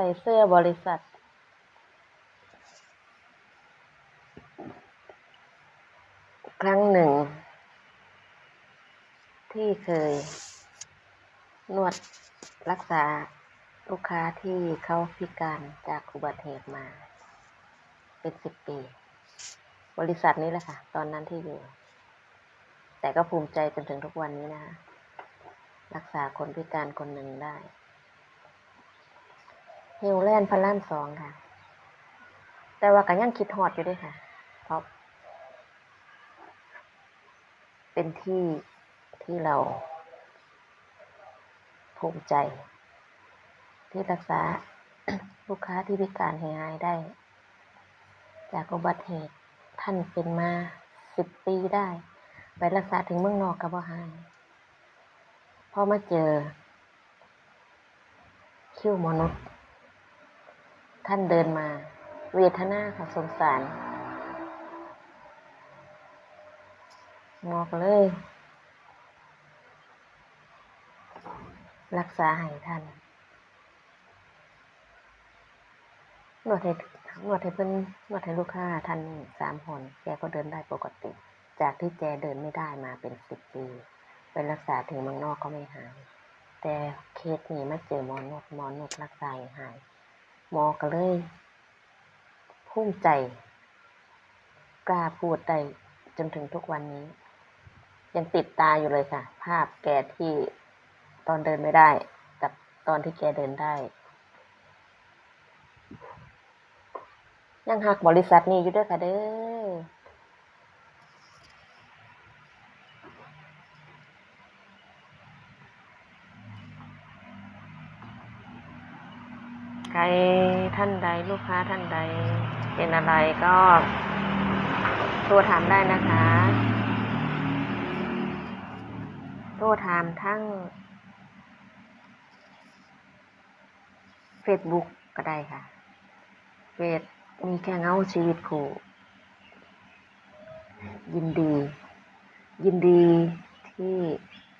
ส่เสื้อบริษัท ครั้งหนึ่ง ที่เคย นวดรักษาลูกค้าที่เขาพิการจากอุบัติเหตุมา เป็นสิบปี บริษัทนี้แหละค่ะ ตอนนั้นที่อยู่ แต่ก็ภูมิใจจนถึงทุกวันนี้นะคะรักษาคนพิการคนหนึ่งได้ ฮิวแลนด์พระรามสองค่ะ แต่ว่าก็ยังคิดฮอดอยู่ด้วยค่ะเพราะเป็นที่ที่เราภูมิใจ ที่รักษาลูกค้าที่พิการหายได้ จากอุบัติเหตุท่านเป็นมาสิบปีได้ ไปรักษาถึงเมืองนอกกับว่าหายพอมาเจอคิวมนุษย์ ท่านเดินมา เวทนาค่ะสงสารงอกเลย รักษาให้ท่านนวดให้นวดให้เพิ่นนวดให้ลูกค้าท่านสามคนแกก็เดินได้ปกติ จากที่แกเดินไม่ได้มาเป็นสิบปีไปรักษาถึงเมืองนอกก็ไม่หาย แต่เคสนี้มาเจอมอนวดมอนวดรักษาให้หาย หมอก็เลยภูมิใจ กล้าพูดได้จนถึงทุกวันนี้ ยังติดตาอยู่เลยค่ะ ภาพแกที่ตอนเดินไม่ได้ กับตอนที่แกเดินได้ ยังหักบริษัทนี้อยู่ด้วยค่ะเด้อ ใค รท่านใดลูกค้าท่านใดเป็นอะไรก็โทรถามได้นะคะ โทรถามทั้ง Facebook ก็ได้ค่ะเฟซมีแค่เงาชีวิตคู่ยินดี ยินดีที่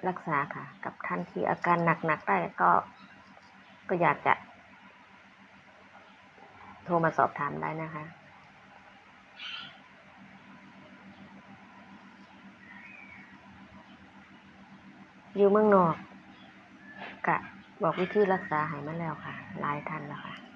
รักษาค่ะ กับท่านที่อาการหนักๆได้ก็ก็อยากจะ โทรมาสอบถามได้นะคะอยู่เมืองนอกกะบอกวิธีรักษาหายมาแล้วค่ะหลายทันแล้วค่ะ